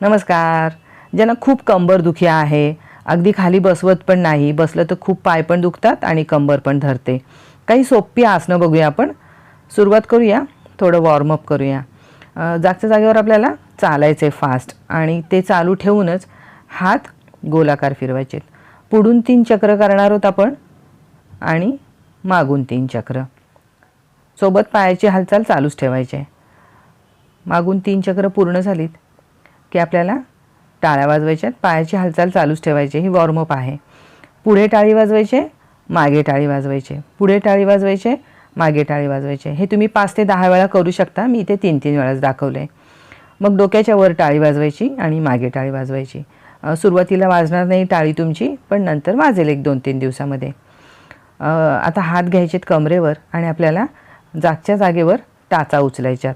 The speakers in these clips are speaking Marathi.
नमस्कार. ज्यांना खूप कंबर दुखी आहे अगदी खाली बसवत पण नाही बसलं तर खूप पाय पण दुखतात आणि कंबर पण धरते. काही सोपी आसनं बघूया आपण. सुरुवात करूया थोडं वॉर्मअप करूया. जागच्या जागेवर आपल्याला चालायचं आहे फास्ट आणि ते चालू ठेवूनच हात गोलाकार फिरवायचे पुढून तीन चक्र करणार आहोत आपण आणि मागून तीन चक्र. सोबत पायाची हालचाल चालूच ठेवायची मागून तीन चक्र पूर्ण झालीत. की आपल्याला टाळ्या वाजवायच्यात पायाची हालचाल चालूच ठेवायची ही वॉर्मअप आहे. पुढे टाळी वाजवायचे मागे टाळी वाजवायचे. पुढे टाळी वाजवायचे मागे टाळी वाजवायचे. हे तुम्ही पाच ते दहा वेळा करू शकता मी इथे तीन तीन वेळाच दाखवलं. आहे मग डोक्याच्या वर टाळी वाजवायची आणि मागे टाळी वाजवायची. सुरुवातीला वाजणार नाही टाळी तुमची पण नंतर वाजेल एक दोन तीन दिवसामध्ये. आता हात घ्यायचेत कमरेवर आणि आपल्याला जागच्या जागेवर टाचा उचलायच्यात.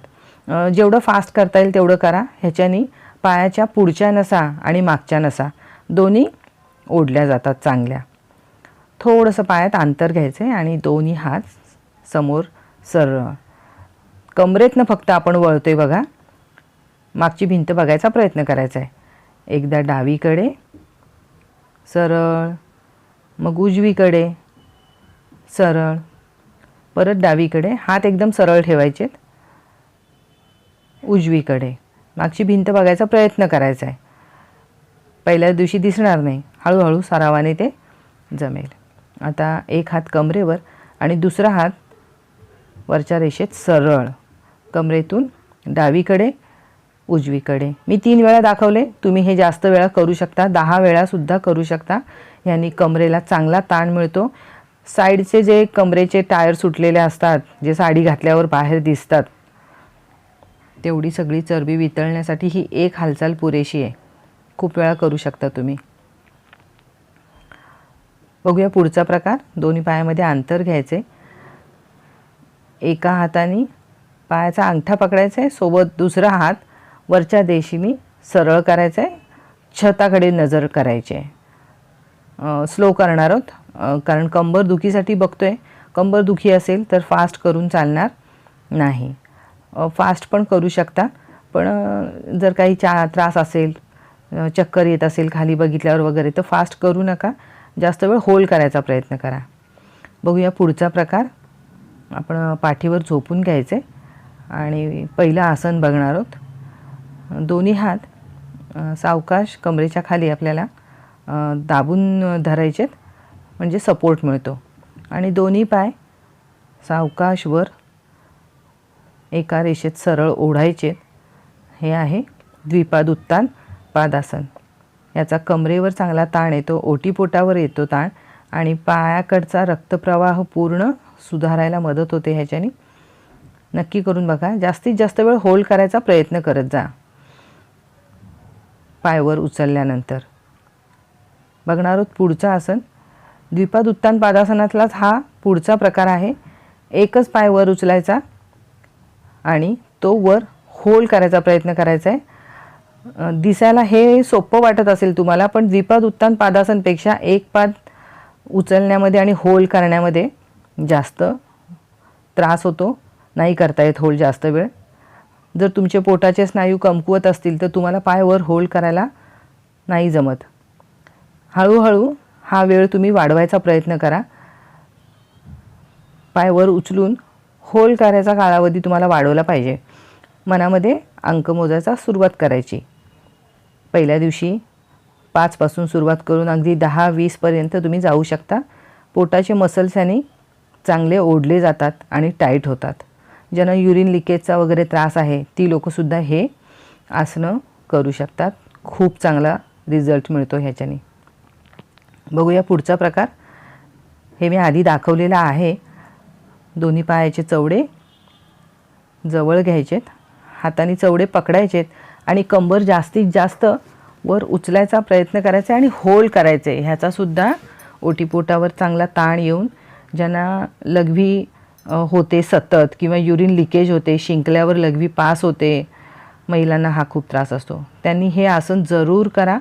जेवढं फास्ट करता येईल तेवढं करा ह्याच्यानी पायाच्या पुढच्या नसा आणि मागच्या नसा दोन्ही ओढल्या जातात चांगल्या. थोडंसं पायात अंतर घ्यायचं आहे आणि दोन्ही हात समोर सरळ कमरेतनं फक्त आपण वळतोय बघा. मागची भिंत बघायचा प्रयत्न करायचा आहे एकदा डावीकडे सरळ मग उजवीकडे सरळ परत डावीकडे. हात एकदम सरळ ठेवायचेत. उजवीकडे. मागची भिंत बघायचा प्रयत्न करायचा आहे पहिल्या दिवशी दिसणार नाही. हळूहळू सरावाने ते जमेल. आता एक हात कमरेवर आणि दुसरा हात वरच्या रेषेत सरळ. कमरेतून डावीकडे उजवीकडे. मी तीन वेळा दाखवले. तुम्ही हे जास्त वेळा करू शकता. दहा वेळासुद्धा करू शकता. यांनी कमरेला चांगला ताण मिळतो. साईडचे जे कमरेचे टायर सुटलेले असतात जे साडी घातल्यावर बाहेर दिसतात तेवढी सगळी चरबी वितळण्यासाठी ही एक हालचाल पुरेशी आहे. खूप वेळा करू शकता तुम्ही. बघूया पुढचा प्रकार. दोन्ही पायामध्ये अंतर घ्यायचे. एका हाताने पायाचा अंगठा पकडायचा आहे. सोबत दुसरा हात वरच्या देशीने सरळ करायचा आहे. छताकडे नजर करायची आहे. स्लो करणार आहोत. कारण कंबर दुखीसाठी बघतो आहे कंबर दुखी असेल तर फास्ट करून चालणार नाही. फास्ट पण करू शकता. पण जर काही चा त्रास असेल चक्कर येत असेल खाली बघितल्यावर वगैरे तर फास्ट करू नका. जास्त वेळ होल्ड करायचा प्रयत्न करा. बघूया पुढचा प्रकार. आपण पाठीवर झोपून घ्यायचे. आणि पहिलं आसन बघणार आहोत. दोन्ही हात सावकाश कमरेच्या खाली आपल्याला दाबून धरायचेत. म्हणजे सपोर्ट मिळतो. आणि दोन्ही पाय सावकाश वर एका रेषेत सरळ ओढायचे. हे आहे द्विपाद उत्तान पादासन. याचा कमरेवर चांगला ताण येतो ओटीपोटावर येतो ताण आणि पायाकडचा रक्तप्रवाह पूर्ण सुधारायला मदत होते ह्याच्याने. नक्की करून बघा जास्तीत जास्त वेळ होल्ड करायचा प्रयत्न करत जा. पायवर उचलल्यानंतर. बघणार आहोत पुढचं आसन. द्विपाद उत्तान पादासनातलाच हा पुढचा प्रकार आहे. एकच पाय वर उचलायचा आणि तो वर होल्ड करायचा प्रयत्न करायचा आहे दिसायला हे सोपं वाटत असेल तुम्हाला पण द्विपाद उत्तान पादासनपेक्षा एक पाद उचलण्यामध्ये आणि होल करण्यामध्ये जास्त त्रास होतो. नाही करता येत होल जास्त वेळ. जर तुमचे पोटाचे स्नायू कमकुवत असतील तर तुम्हाला पाय वर होल्ड करायला नाही जमत. हळूहळू हा वेळ तुम्ही वाढवायचा प्रयत्न करा. पाय वर उचलून खोल कार्याचा कालावधी तुम्हाला वाढवला पाहिजे. मनामध्ये अंक मोजायचा सुरुवात करायची. पहिल्या दिवशी पाचपासून सुरुवात करून अगदी दहा वीसपर्यंत तुम्ही जाऊ शकता. पोटाचे मसल्स याने चांगले ओढले जातात आणि टाईट होतात. ज्यांना युरिन लिकेजचा वगैरे त्रास आहे ती लोकंसुद्धा हे आसनं करू शकतात. खूप चांगला रिझल्ट मिळतो ह्याच्याने. बघूया पुढचा प्रकार. हे मी आधी दाखवलेला आहे. दोन्ही पायाचे चवडे जवळ घ्यायचेत हाताने चवडे पकडायचेत आणि कंबर जास्तीत जास्त वर उचलायचा प्रयत्न करायचा आणि होल करायचे. ह्याचासुद्धा ओटीपोटावर चांगला ताण येऊन ज्यांना लघवी होते सतत किंवा युरिन लिकेज होते शिंकल्यावर लघवी पास होते महिलांना हा खूप त्रास असतो. त्यांनी हे आसन जरूर करा.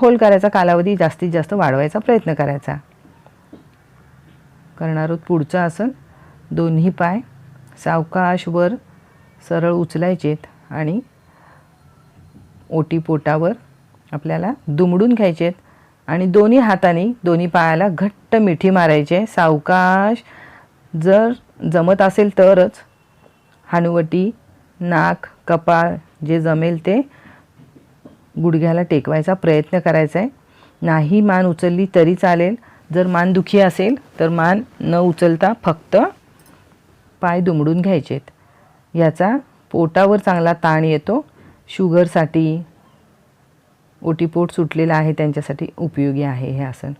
होल करायचा कालावधी जास्तीत जास्त वाढवायचा प्रयत्न करायचा. करणार आहोत. पुढचं आसन दोन्ही पाय सावकाश वर सरळ उचलायचेत आणि ओटी पोटावर आपल्याला दुमडून घ्यायचे आहेत आणि दोन्ही हाताने दोन्ही पायाला घट्ट मिठी मारायचे आहे. सावकाश जर जमत असेल तरच हानुवटी नाक कपाळ जे जमेल ते गुडघ्याला टेकवायचा प्रयत्न करायचा आहे. नाही मान उचलली तरी चालेल. जर मान दुखी असेल तर मान न उचलता फक्त पाय दुमडून घ्यायचेत. याचा पोटावर चांगला ताण येतो. शुगरसाठी ओटीपोट सुटलेला आहे त्यांच्यासाठी उपयोगी आहे हे आसन.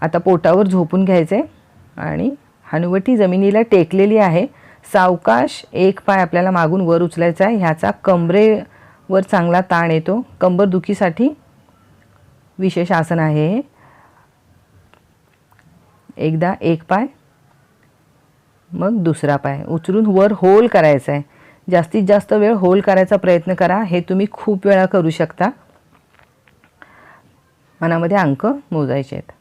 आता पोटावर झोपून घ्यायचे आणि हनुवटी जमिनीला टेकलेली आहे. सावकाश एक पाय आपल्याला मागून वर उचलायचा आहे. ह्याचा कमरेवर चांगला ताण येतो. कंबरदुखीसाठी विशेष आसन आहे हे. एकदा एक पाय मग दुसरा पाय. उचलून वर होल करायचा आहे जास्तीत जास्त वेळ होल करायचा प्रयत्न करा. हे तुम्ही खूप वेळा करू शकता. मनामध्ये अंक मोजायचे आहेत.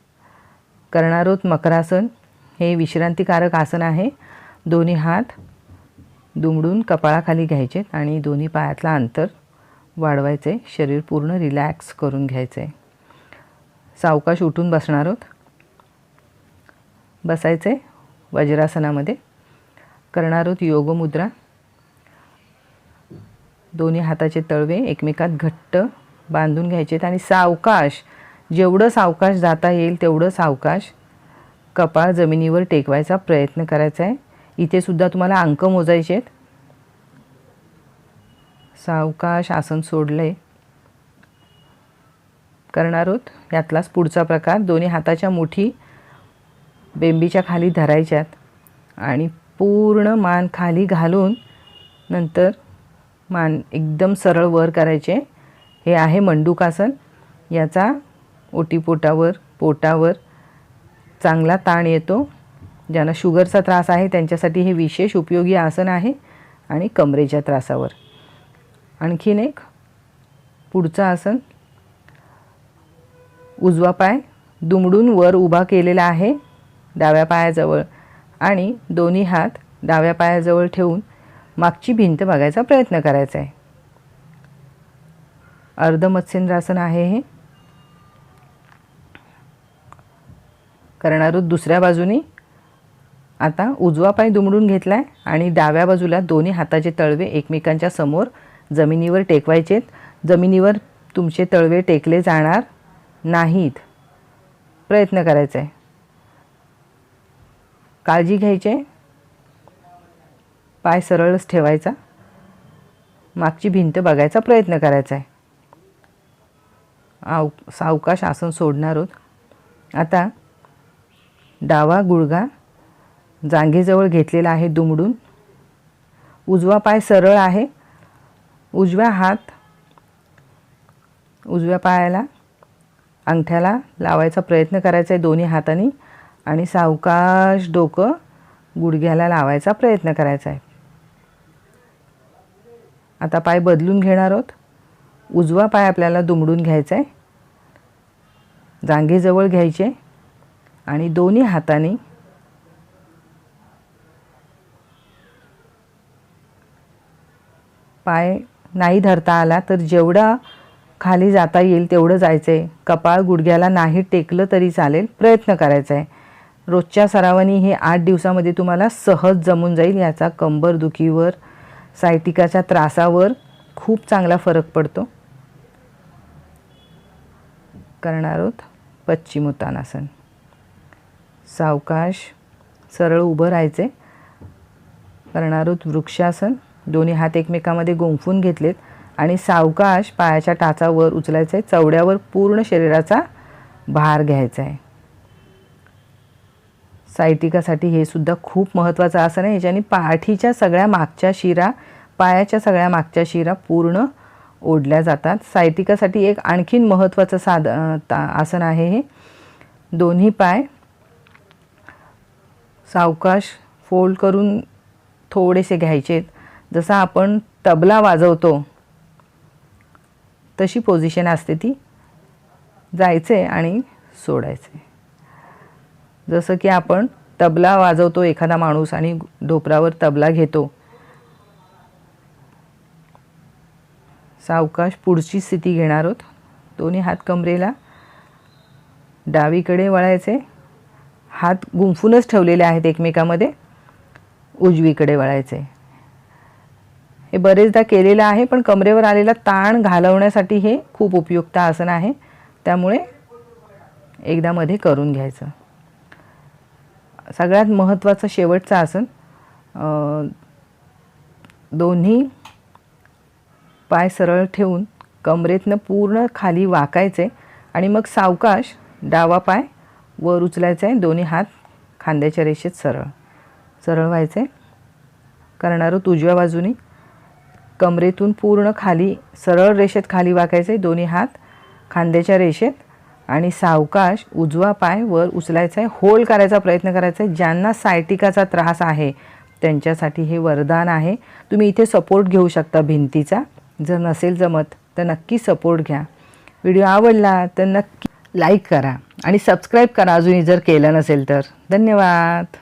करणार आहोत मकरासन हे विश्रांतीकारक आसन आहे. दोन्ही हात दुमडून कपाळाखाली घ्यायचे आणि दोन्ही पायातला अंतर वाढवायचे. शरीर पूर्ण रिलॅक्स करून घ्यायचे. सावकाश उठून बसणार आहोत. बसायचं आहे वज्रासनामध्ये. करणार आहोत योगमुद्रा. दोन्ही हाताचे तळवे एकमेकात घट्ट बांधून घ्यायचेत आणि सावकाश जेवढं सावकाश जाता येईल तेवढं सावकाश कपाळ जमिनीवर टेकवायचा प्रयत्न करायचा आहे. इथे सुद्धा तुम्हाला अंक मोजायचे आहेत. सावकाश आसन सोडले करणार आहोत यातलाच पुढचा प्रकार. दोन्ही हाताच्या मुठी बेंबीच्या खाली धरायच्यात आणि पूर्ण मान खाली घालून नंतर मान एकदम सरळ वर करायचे. हे आहे मंडूकासन. याचा ओटीपोटावर पोटावर चांगला ताण येतो. ज्यांना शुगरचा त्रास आहे त्यांच्यासाठी हे विशेष उपयोगी आसन आहे आणि कमरेच्या त्रासावर. आणखीन एक पुढचं आसन. उजवा पाय दुमडून वर उभा केलेला आहे. डाव्या पायाजवळ आणि दोन्ही हात डाव्या पायाजवळ ठेवून मागची भिंत बघायचा प्रयत्न करायचा आहे. अर्ध मत्स्येंद्रासन आहे हे. करणार आहोत दुसऱ्या बाजूनी. आता उजवा पाय दुमडून घेतला आहे आणि डाव्या बाजूला दोन्ही हाताचे तळवे एकमेकांच्या समोर जमिनीवर टेकवायचेत जमिनीवर तुमचे तळवे टेकले जाणार नाहीत. प्रयत्न करायचा आहे. काळजी घ्यायची पाय सरळच ठेवायचा. मागची भिंत बघायचा प्रयत्न करायचा आहे. आव सावकाश आसन सोडणार आहोत आता डावा गुडघा जांघेजवळ घेतलेला आहे दुमडून. उजवा पाय सरळ आहे. उजव्या हात उजव्या पायाला अंगठ्याला लावायचा प्रयत्न करायचा आहे दोन्ही हातांनी. आणि सावकाश डोकं गुडघ्याला लावायचा प्रयत्न करायचा आहे. आता पाय बदलून घेणार आहोत. उजवा पाय आपल्याला दुमडून घ्यायचा आहे. जांघेजवळ घ्यायचे. आणि दोन्ही हाताने पाय नाही धरता आला तर जेवढा खाली जाता येईल तेवढं जायचं आहे कपाळ गुडघ्याला नाही टेकलं तरी चालेल. प्रयत्न करायचा आहे. रोजच्या सरावानी हे आठ दिवसामध्ये तुम्हाला सहज जमून जाईल. याचा कंबरदुखीवर सायटिकाच्या त्रासावर खूप चांगला फरक पडतो. करणार आहोत पश्चिमोत्तानासन. सावकाश सरळ उभं राहायचे. करणार आहोत वृक्षासन. दोन्ही हात एकमेकामध्ये गुंफून घेतलेत आणि सावकाश पायाच्या टाचावर उचलायचं आहे चवड्यावर पूर्ण शरीराचा भार घ्यायचा आहे साहित्यिकासाठी हे सुद्धा खूप महत्त्वाचं आसन आहे. याच्याने पाठीच्या सगळ्या मागच्या शिरा पायाच्या सगळ्या मागच्या शिरा पूर्ण ओढल्या जातात. साहित्यिकासाठी एक आणखीन महत्त्वाचं साध आसन आहे हे. दोन्ही पाय सावकाश फोल्ड करून थोडेसे घ्यायचे. जसं आपण तबला वाजवतो तशी पोझिशन असते ती. जायचे आणि सोडायचे. जसं की आपण तबला वाजवतो एखादा माणूस आणि ढोपरावर तबला घेतो. सावकाश पुढची स्थिती घेणार आहोत. दोन्ही हात कमरेला. डावीकडे वळायचे. हात गुंफूनच ठेवलेले आहेत एकमेकामध्ये. उजवीकडे वळायचे. हे बरेचदा केलेलं आहे पण कमरेवर आलेला ताण घालवण्यासाठी हे खूप उपयुक्त आसन आहे. त्यामुळे एकदा मध्ये करून घ्यायचं. सगळ्यात महत्त्वाचं शेवटचं आसन दोन्ही पाय सरळ ठेवून कमरेतनं पूर्ण खाली वाकायचे आणि मग सावकाश डावा पाय वर उचलायचा आहे दोन्ही हात खांद्याच्या रेषेत सरळ सरळ व्हायचे. करणार उजव्या बाजूनी कमरेतून पूर्ण खाली सरळ रेषेत खाली वाकायचे दोन्ही हात खांद्याच्या रेषेत आणि सावकाश उजवा पाय वर उचलायचा आहे होल्ड करायचा प्रयत्न करायचा आहे ज्यांना सायटिकाचा त्रास आहे त्यांच्यासाठी हे वरदान आहे. तुम्ही इथे सपोर्ट घेऊ शकता भिंतीचा. जर नसेल जमत तर नक्की सपोर्ट घ्या. व्हिडिओ आवडला तर नक्की लाईक करा. आणि सबस्क्राईब करा अजूनही जर केलं नसेल तर. धन्यवाद.